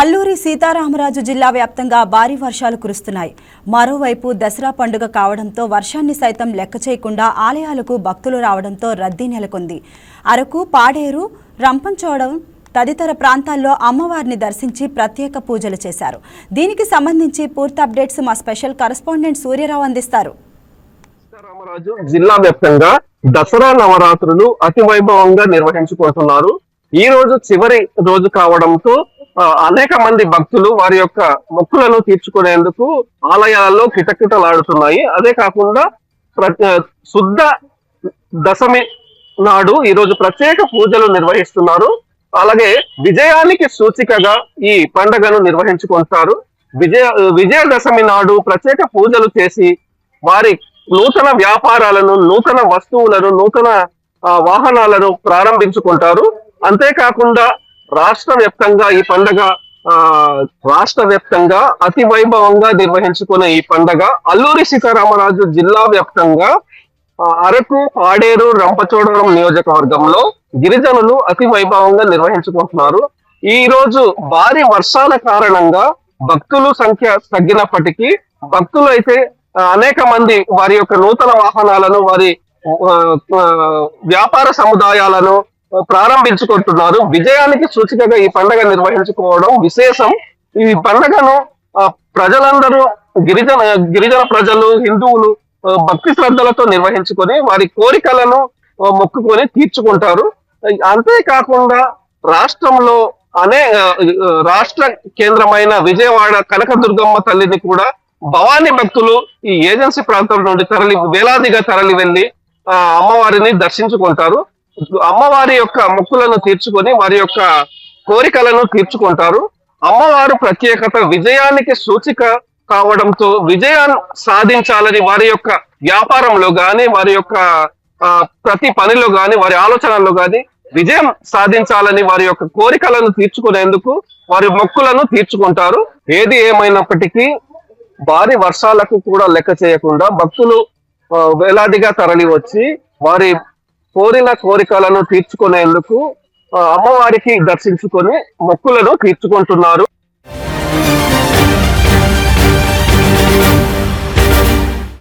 అల్లూరి సీతారామరాజు జిల్లా వ్యాప్తంగా భారీ వర్షాలు కురుస్తున్నాయి. మరోవైపు దసరా పండుగ కావడంతో వర్షాన్ని సైతం లెక్క చేయకుండా ఆలయాలకు భక్తులు రావడంతో రద్దీ నెలకొంది. అరకు పాడేరు రంపంచోడం తదితర ప్రాంతాల్లో అమ్మవారిని దర్శించి ప్రత్యేక పూజలు చేశారు. దీనికి సంబంధించి పూర్తి అప్డేట్స్ మా స్పెషల్ కరెస్పాండెంట్ సూర్యరావు అందిస్తారు. సీతారామరాజు జిల్లా వ్యాప్తంగా దసరా నవరాత్రులు అతి వైభవంగా నిర్వహించుకుంటున్నారు. ఈ రోజు చివరి రోజు కావడంతో అనేక మంది భక్తులు వారి యొక్క మొక్కులను తీర్చుకునేందుకు ఆలయాలలో కిటకిటలాడుతున్నాయి. అదే కాకుండా ప్ర- శుద్ధ దశమి నాడు ఈ రోజు ప్రత్యేక పూజలు నిర్వహిస్తున్నారు. అలాగే విజయానికి సూచికగా ఈ పండుగను నిర్వహించుకుంటారు. విజయ విజయదశమి నాడు ప్రత్యేక పూజలు చేసి వారి నూతన వ్యాపారాలను నూతన వస్తువులను నూతన వాహనాలను ప్రారంభించుకుంటారు. అంతేకాకుండా రాష్ట్ర వ్యాప్తంగా ఈ పండగ ఆ, రాష్ట్ర వ్యాప్తంగా అతి వైభవంగా నిర్వహించుకునే ఈ పండగ అల్లూరి సీతారామరాజు జిల్లా వ్యాప్తంగా అరకు పాడేరు రంపచోడవరం నియోజకవర్గంలో గిరిజనులు అతి వైభవంగా నిర్వహించుకుంటున్నారు. ఈ రోజు భారీ వర్షాల కారణంగా భక్తులు సంఖ్య తగ్గినప్పటికీ భక్తులు అయితే అనేక మంది వారి యొక్క నూతన వాహనాలను వారి వ్యాపార సముదాయాలను ప్రారంభించుకుంటున్నారు. విజయానికి సూచికగా ఈ పండుగ నిర్వహించుకోవడం విశేషం. ఈ పండుగను ప్రజలందరూ గిరిజన గిరిజన ప్రజలు హిందువులు భక్తి శ్రద్ధలతో నిర్వహించుకొని వారి కోరికలను మొక్కుకొని తీర్చుకుంటారు. అంతేకాకుండా రాష్ట్రంలో అనే రాష్ట్ర కేంద్రమైన విజయవాడ కనకదుర్గమ్మ తల్లిని కూడా భవానీ భక్తులు ఈ ఏజెన్సీ ప్రాంతం నుండి తరలి వేలాదిగా తరలి వెళ్ళి ఆ అమ్మవారిని దర్శించుకుంటారు. అమ్మవారి యొక్క మొక్కులను తీర్చుకొని వారి యొక్క కోరికలను తీర్చుకుంటారు. అమ్మవారు ప్రత్యేకత విజయానికి సూచిక కావడంతో విజయాన్ని సాధించాలని వారి యొక్క వ్యాపారంలో గాని వారి యొక్క ఆ, ప్రతి పనిలో గాని వారి ఆలోచనల్లో గాని విజయం సాధించాలని వారి యొక్క కోరికలను తీర్చుకునేందుకు వారి మొక్కులను తీర్చుకుంటారు. ఏది ఏమైనప్పటికీ భారీ వర్షాలకు కూడా లెక్క చేయకుండా భక్తులు వేలాదిగా తరలి వచ్చి వారి కోరిన కోరికలను తీర్చుకునేందుకు ఆ, అమ్మవారికి దర్శించుకొని మొక్కులను తీర్చుకుంటున్నారు.